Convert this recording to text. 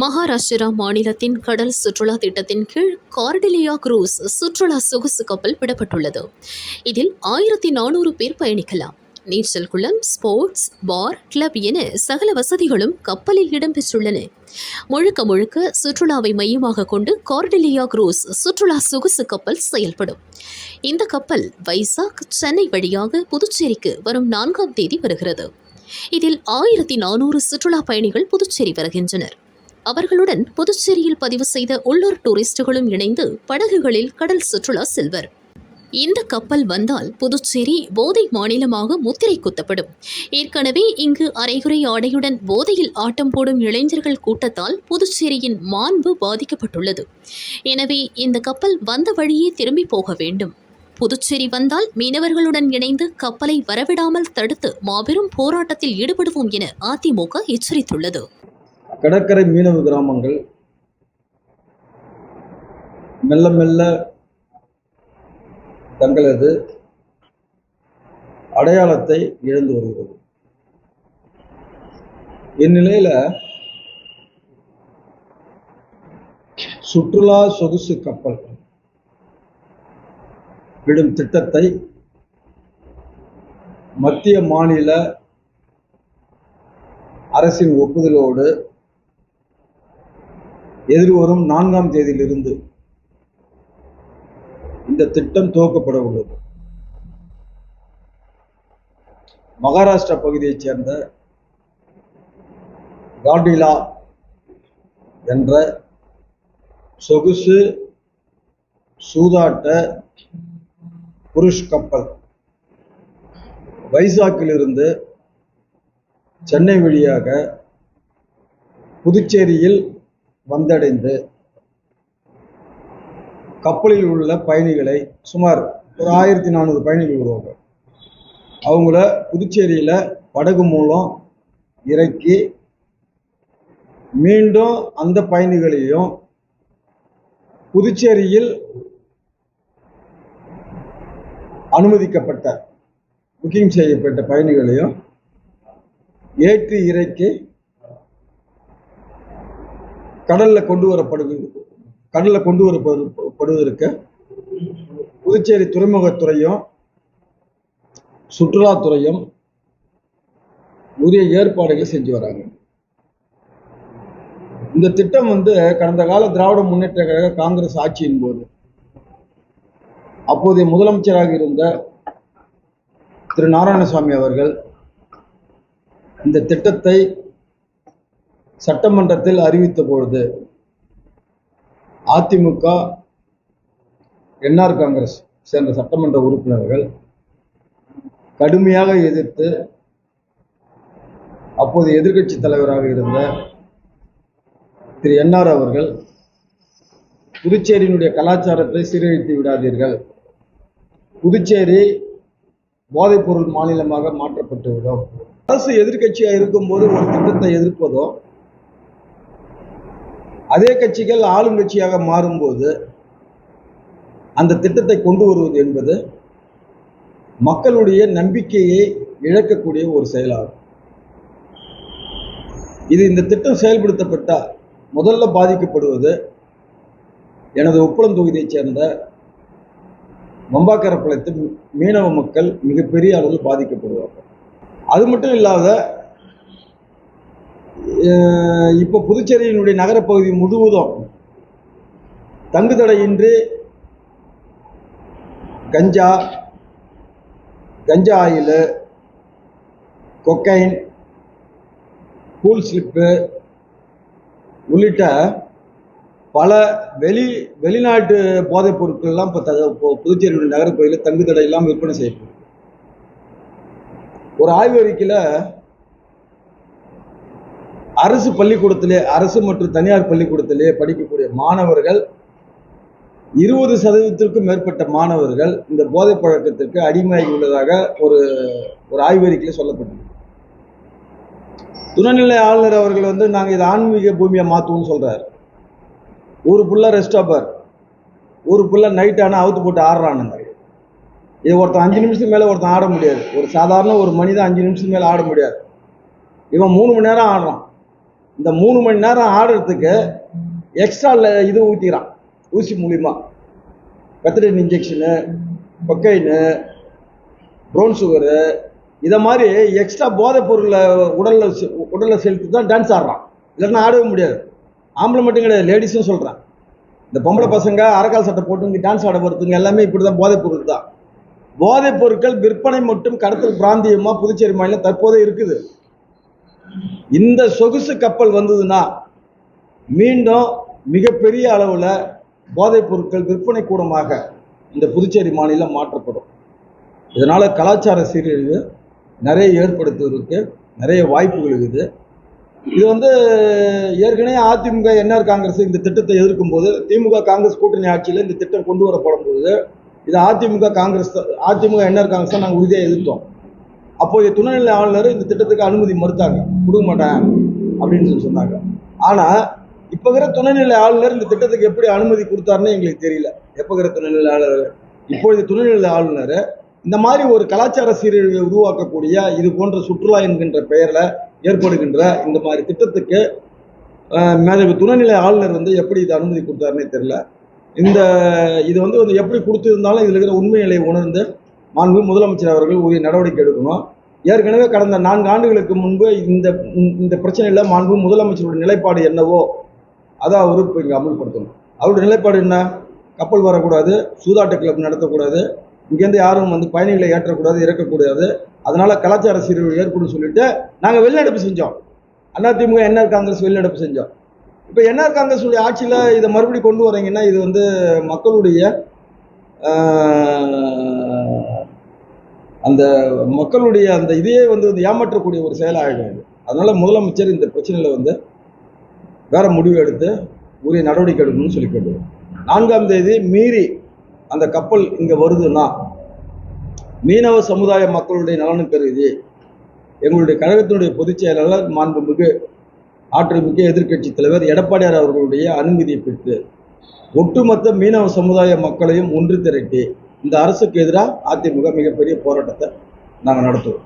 மகாராஷ்டிரா மாநிலத்தின் கடல் சுற்றுலா திட்டத்தின் கீழ் கார்டிலியா குரூஸ் சுற்றுலா சொகுசு கப்பல் விடப்பட்டுள்ளது. இதில் ஆயிரத்தி நானூறு பேர் பயணிக்கலாம். நீச்சல் குளம் ஸ்போர்ட்ஸ் பார் கிளப் என சகல வசதிகளும் கப்பலில் இடம்பெற்றுள்ளன. முழுக்க முழுக்க சுற்றுலாவை மையமாக கொண்டு கார்டிலியா குரூஸ் சுற்றுலா சொகுசு கப்பல் செயல்படும். இந்த கப்பல் வைசாக் சென்னை வழியாக புதுச்சேரிக்கு வரும் நான்காம் தேதி வருகிறது. இதில் ஆயிரத்தி நானூறு சுற்றுலா பயணிகள் புதுச்சேரி வருகின்றனர். அவர்களுடன் புதுச்சேரியில் பதிவு செய்த உள்ளூர் டூரிஸ்டுகளும் இணைந்து படகுகளில் கடல் சுற்றுலா செல்வர். இந்த கப்பல் வந்தால் புதுச்சேரி போதை மாநிலமாக முத்திரை குத்தப்படும். ஏற்கனவே இங்கு அரைகுறை ஆடையுடன் போதையில் ஆட்டம் போடும் இளைஞர்கள் கூட்டத்தால் புதுச்சேரியின் மாண்பு பாதிக்கப்பட்டுள்ளது. எனவே இந்த கப்பல் வந்த வழியே திரும்பி போக வேண்டும். புதுச்சேரி வந்தால் மீனவர்களுடன் இணைந்து கப்பலை வரவிடாமல் தடுத்து மாபெரும் போராட்டத்தில் ஈடுபடுவோம் என அதிமுக எச்சரித்துள்ளது. கடற்கரை மீனவ கிராமங்கள் மெல்ல மெல்ல தங்களது அடையாளத்தை இழந்து வருகிறது. இந்நிலையில சுற்றுலா சொகுசு கப்பல் விடும் திட்டத்தை மத்திய மாநில அரசின் ஒப்புதலோடு எதிர்வரும் நான்காம் தேதியிலிருந்து இந்த திட்டம் துவக்கப்பட உள்ளது. மகாராஷ்டிரா பகுதியைச் சேர்ந்த காண்டிலா என்ற சொகுசு சூதாட்ட புருஷ் கப்பல் வைசாக்கிலிருந்து சென்னை வழியாக புதுச்சேரியில் வந்தடைந்து கப்பலில் உள்ள பயணிகளை சுமார் ஒரு ஆயிரத்தி நானூறு பயணிகள் வருவாங்க அவங்கள புதுச்சேரியில் படகு மூலம் இறக்கி மீண்டும் அந்த பயணிகளையும் புதுச்சேரியில் அனுமதிக்கப்பட்ட புக்கிங் செய்யப்பட்ட பயணிகளையும் ஏற்றி இறக்கி கடல்ல கொண்டு வரப்படுது கடல்ல கொண்டு வரப்படுவதற்கு புதுச்சேரி துறைமுகத்துறையும் சுற்றுலாத்துறையும் உரிய ஏற்பாடுகளை செஞ்சு வராங்க. இந்த திட்டம் வந்து கடந்த கால திராவிட முன்னேற்ற கழக காங்கிரஸ் ஆட்சியின் போது அப்போதைய முதலமைச்சராக இருந்த திரு நாராயணசாமி அவர்கள் இந்த திட்டத்தை சட்டமன்றத்தில் அறிவித்த பொழுது அதிமுக என்ஆர் காங்கிரஸ் சேர்ந்த சட்டமன்ற உறுப்பினர்கள் கடுமையாக எதிர்த்து அப்போது எதிர்க்கட்சி தலைவராக இருந்த திரு என்ஆர் அவர்கள் புதுச்சேரியினுடைய கலாச்சாரத்தை சீரழித்து விடாதீர்கள். புதுச்சேரி போதைப்பொருள் மாநிலமாக மாற்றப்பட்டுவிடும். அரசு எதிர்க்கட்சியாக இருக்கும்போது ஒரு திட்டத்தை எதிர்ப்பதோ அதே கட்சிகள் ஆளும் கட்சியாக மாறும்போது அந்த திட்டத்தை கொண்டு வருவது என்பது மக்களுடைய நம்பிக்கையை இழக்கக்கூடிய ஒரு செயலாகும். இது இந்த திட்டம் செயல்படுத்தப்பட்டால் முதல்ல பாதிக்கப்படுவது எனது உப்பளம் தொகுதியைச் சேர்ந்த மம்பாக்கரப்பாளையத்தில் மீனவ மக்கள் மிகப்பெரிய அளவில் பாதிக்கப்படுவார்கள். அது மட்டும் இல்லாத இப்போ புதுச்சேரியினுடைய நகரப்பகுதி முழுவதும் தங்குதடையின்றி கஞ்சா கஞ்சா ஆயிலு கொக்கைன் கூல் ஸ்லிப்பு உள்ளிட்ட பல வெளி வெளிநாட்டு போதைப் பொருட்கள்லாம் இப்போ த இப்போ புதுச்சேரியுடைய நகரப்பகுதியில் தங்குதடையெல்லாம் விற்பனை செய்யப்படும் ஒரு ஆய்வு அறிக்கையில் அரசு பள்ளிக்கூடத்திலே அரசு மற்றும் தனியார் பள்ளிக்கூடத்திலே படிக்கக்கூடிய மாணவர்கள் இருபது சதவீதத்திற்கும் மேற்பட்ட மாணவர்கள் இந்த போதைப் பழக்கத்திற்கு அடிமையாகி உள்ளதாக ஒரு ஒரு ஆய்வறிக்கையில் சொல்லப்பட்டது. துணைநிலை ஆளுநர் அவர்கள் வந்து நாங்கள் இதை ஆன்மீக பூமியை மாற்றுவோம்னு சொல்கிறார் ஒரு புள்ள ரெஸ்டாப்பர் ஒரு புள்ள நைட் ஆனால் அவுத்து போட்டு ஆடுறானுங்க இது ஒருத்தன் அஞ்சு நிமிஷத்துக்கு மேலே ஒருத்தன் ஆட முடியாது. ஒரு சாதாரண ஒரு மனிதன் அஞ்சு நிமிஷத்துக்கு மேலே ஆட முடியாது. இவன் மூணு மணி நேரம் ஆடுறான். இந்த மூணு மணி நேரம் ஆடுறதுக்கு எக்ஸ்ட்ரா இது ஊற்றிக்கிறான் ஊசி மூலிமா pethidine injection cocaine brown sugar இதை மாதிரி எக்ஸ்ட்ரா போதைப் பொருளை உடலில் உடலில் செலுத்தி தான் டான்ஸ் ஆடுறான். இல்லைன்னா ஆடவே முடியாது. ஆம்பளை மட்டும் கிடையாது லேடிஸும் சொல்கிறேன் இந்த பொம்பளை பசங்க அறக்கால் சட்டை போட்டு இங்கே டான்ஸ் ஆட போகிறதுங்க எல்லாமே இப்படி தான் போதைப் பொருள் தான். போதைப் பொருட்கள் விற்பனை மற்றும் கடத்தல் பிராந்தியமாக புதுச்சேரி மாநிலம் தற்போதே இருக்குது. இந்த சொகுசு கப்பல் வந்ததுன்னா மீண்டும் மிகப்பெரிய அளவில் போதைப் பொருட்கள் விற்பனை கூடமாக இந்த புதுச்சேரி மாநிலம் மாற்றப்படும். இதனால் கலாச்சார சீரழிவு நிறைய ஏற்படுத்துவதற்கு நிறைய வாய்ப்புகள் இருக்குது. இது வந்து ஏற்கனவே அதிமுக என்ஆர் காங்கிரஸ் இந்த திட்டத்தை எதிர்க்கும் போது திமுக காங்கிரஸ் கூட்டணி ஆட்சியில் இந்த திட்டம் கொண்டு வரப்படும் போது இது அதிமுக காங்கிரஸ் தான்- அதிமுக என்ஆர் காங்கிரஸ் தான் நாங்கள் உறுதியாக எதிர்த்தோம். அப்போதைய துணைநிலை ஆளுநர் இந்த திட்டத்துக்கு அனுமதி மறுத்தாங்க. கொடுக்க மாட்டேன் அப்படின்னு சொல்லி சொன்னாங்க. ஆனால் இப்போ இருக்கிற துணைநிலை ஆளுநர் இந்த திட்டத்துக்கு எப்படி அனுமதி கொடுத்தாருன்னு எங்களுக்கு தெரியல. எப்போ இருக்கிற துணைநிலை ஆளுநர்? இப்பொழுது துணைநிலை ஆளுநர் இந்த மாதிரி ஒரு கலாச்சார சீரழிவை உருவாக்கக்கூடிய இது போன்ற சுற்றுலா என்கின்ற பெயரில் ஏற்படுகின்ற இந்த மாதிரி திட்டத்துக்கு அஹ், மேதகு துணைநிலை ஆளுநர் வந்து எப்படி இது அனுமதி கொடுத்தாருன்னே தெரியல. இந்த இது வந்து எப்படி கொடுத்துருந்தாலும் இதில் இருக்கிற உண்மை நிலையை உணர்ந்து மாண்பு முதலமைச்சர் அவர்கள் உரிய நடவடிக்கை எடுக்கணும். ஏற்கனவே கடந்த நான்கு ஆண்டுகளுக்கு முன்பு இந்த இந்த பிரச்சனையில் மாண்பு முதலமைச்சருடைய நிலைப்பாடு என்னவோ அதை அவர் இப்போ இங்கே அமல்படுத்தணும். அவருடைய நிலைப்பாடு என்ன? கப்பல் வரக்கூடாது சூதாட்ட கிளப் நடத்தக்கூடாது இங்கேருந்து யாரும் வந்து பயணிகளை ஏற்றக்கூடாது இறக்கக்கூடாது. அதனால் கலாச்சார சீர்வு ஏற்படும் சொல்லிட்டு நாங்கள் வெளிநடப்பு செஞ்சோம். அதிமுக என்ஆர் காங்கிரஸ் வெளிநடப்பு செஞ்சோம். இப்போ என்ஆர் காங்கிரஸுடைய ஆட்சியில் இதை மறுபடியும் கொண்டு வரீங்கன்னா இது வந்து மக்களுடைய அந்த மக்களுடைய அந்த இதையே வந்து ஏமாற்றக்கூடிய ஒரு செயலாகிடும் இது அதனால முதலமைச்சர் இந்த பிரச்சனையில் வந்து வேற முடிவு எடுத்து உரிய நடவடிக்கை எடுக்கணும்னு சொல்லி கேட்டுக்கிறோம் நான்காம் தேதி மீறி அந்த கப்பல் இங்கே வருதுன்னா மீனவ சமுதாய மக்களுடைய நலனும் கருதி எங்களுடைய கழகத்தினுடைய பொதுச் செயலாளர் மாண்புமிகு ஆற்றல்மிக்க எதிர்க்கட்சி தலைவர் எடப்பாடியார் அவர்களுடைய அனுமதியை பெற்று ஒட்டுமொத்த மீனவ சமுதாய மக்களையும் ஒன்று திரட்டி இந்த அரசுக்கு எதிராக அதிமுக மிகப்பெரிய போராட்டத்தை நாங்கள் நடத்துவோம்